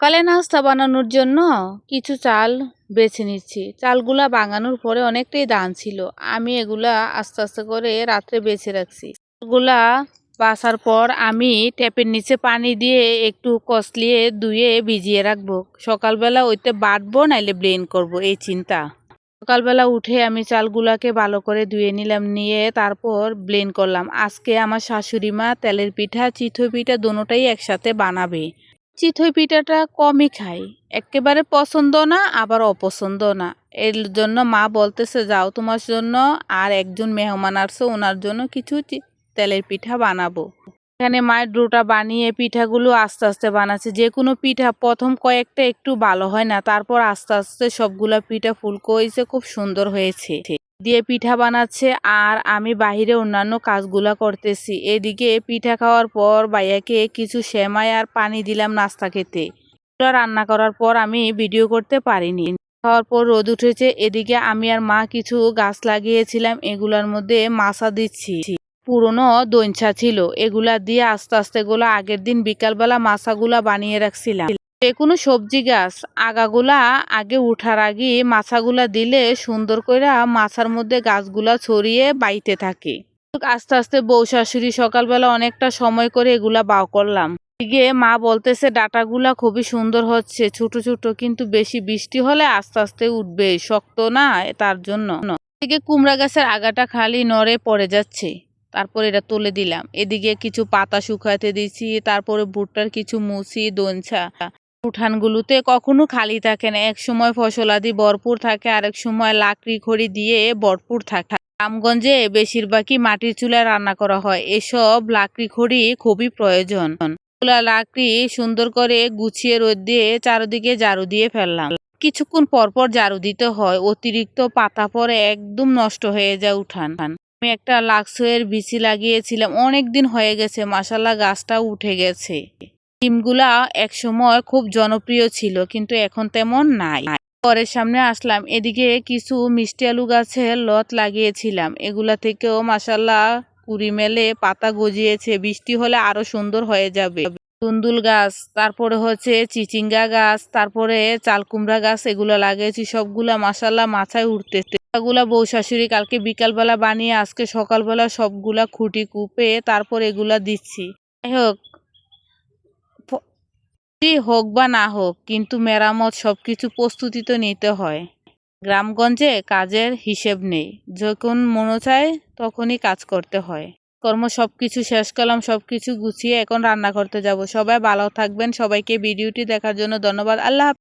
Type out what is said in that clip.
সকালে নাস্তা বানানোর জন্য কিছু চাল বেছে নিচ্ছি। চালগুলা বাগানোর পরে অনেকটাই দান ছিল। আমি এগুলা আস্তে আস্তে করে রাত্রে বেছে রাখছি। চালগুলা বাসার পর আমি ট্যাপের নিচে পানি দিয়ে একটু কষলিয়ে ধুয়ে ভিজিয়ে রাখব। সকালবেলা ওইতে বাটবো, নাইলে ব্লেন করব, এই চিন্তা। সকালবেলা উঠে আমি চালগুলাকে ভালো করে ধুয়ে নিলাম, নিয়ে তারপর ব্লেন করলাম। আজকে আমার শাশুড়ি মা তেলের পিঠা চিথই পিঠা দুটোটাই একসাথে বানাবে। চিথই পিঠাটা কমই খাই। একেবারে পছন্দ না, আবার অপছন্দ না। এর জন্য মা বলতেছে, যাও তোমার জন্য আর একজন মেহমান আসছে ওনার জন্য কিছু তেলের পিঠা বানাবো। এখানে মায়ের ডোটা বানিয়ে পিঠাগুলো আস্তে আস্তে বানাচ্ছে। যে কোনো পিঠা, প্রথম কয়েকটা একটু ভালো হয় না, তারপর আস্তে আস্তে সবগুলা পিঠা ফুলকো হয়েছে খুব সুন্দর হয়েছে। দিয়ে পিঠা বানাচ্ছে আর আমি বাহিরে অন্যান্য কাজগুলা করতেছি। এদিকে পিঠা খাওয়ার পর ভাইয়াকে কিছু সেমাই আর পানি দিলাম নাস্তা খেতে। রান্না করার পর আমি ভিডিও করতে পারিনি। খাওয়ার পর রোদ উঠেছে, এদিকে আমি আর মা কিছু গাছ লাগিয়েছিলাম, এগুলার মধ্যে মাছা দিচ্ছি। পুরনো দইঞ্চা ছিল, এগুলা দিয়ে আস্তে আস্তে গুলো আগের দিন বিকালবেলা মাছাগুলা বানিয়ে রাখছিলাম। যে কোনো সবজি গাছ, আগাগুলা আগে উঠার আগে মাছাগুলা দিলে সুন্দর করে মাছার মধ্যে গাছগুলা ছড়িয়ে বাইতে থাকে। আস্তে আস্তে বউ শাশুড়ি সকালবেলা অনেকটা সময় করে এগুলা বাও করলাম। এদিকে মা বলতেছে, ডাটাগুলা খুবই সুন্দর হচ্ছে, ছোট ছোট, কিন্তু বেশি বৃষ্টি হলে আস্তে আস্তে উঠবে, শক্ত না তার জন্য। এদিকে কুমড়া গাছের আগাটা খালি নড়ে পড়ে যাচ্ছে। তারপর এটা তুলে দিলাম। এদিকে কিছু পাতা শুকাতে দিছি, তারপরে ভুট্টার কিছু মুসি দঞ্ছা উঠানগুলোতে কখনো খালি থাকে না। এক সময় ফসলাদি ভরপুর থাকে, আরেক সময় লাকড়ি খড়ি দিয়ে ভরপুর থাকে। গ্রামগঞ্জে বেশিরভাগই মাটির চুলায় রান্না করা হয়। এসব লাকড়ি খড়ি খুবই প্রয়োজন। চুলা লাকড়ি সুন্দর করে গুছিয়ে রোদ দিয়ে চারদিকে ঝাড়ু দিয়ে ফেললাম। কিছুক্ষণ পরপর পর ঝাড়ু দিতে হয়। অতিরিক্ত পাতা পরে একদম নষ্ট হয়ে যায় উঠান। আমি একটা লাক্সের বিচি লাগিয়েছিলাম। অনেক দিন হয়ে গেছে। মাসাল্লাহ গাছটা উঠে গেছে। ডিমগুলা একসময় খুব জনপ্রিয় ছিল, কিন্তু এখন তেমন নাই। ঘরের সামনে আসলাম, এদিকে কিছু মিষ্টি আলু গাছের লত লাগিয়েছিলাম। এগুলা থেকেও মাসাল্লাহ কুড়ি মেলে পাতা গজিয়েছে, বৃষ্টি হলে আরও সুন্দর হয়ে যাবে। তুন্দুল গাছ, তারপরে হচ্ছে চিচিঙ্গা গাছ, তারপরে চালকুমড়া গাছ, এগুলো লাগিয়েছি, সবগুলা মাসাল্লাহ মাথায় উঠতেছে। এগুলা বউ শাশুড়ি কালকে বিকালবেলা বানিয়ে, আজকে সকালবেলা সবগুলা খুঁটি কুপে তারপর এগুলা দিচ্ছি। যাই হোক হোক বা না হোক, কিন্তু মেরামত সবকিছু প্রস্তুতি তো নিতে হয়। গ্রামগঞ্জে কাজের হিসেব নেই। যখন মনে চায়, তখনই কাজ করতে হয়। কর্ম সব কিছু শেষ করলাম সব কিছু গুছিয়ে এখন রান্না করতে যাব। সবাই ভালো থাকবেন। সবাইকে ভিডিওটি দেখার জন্য ধন্যবাদ। আল্লাহ।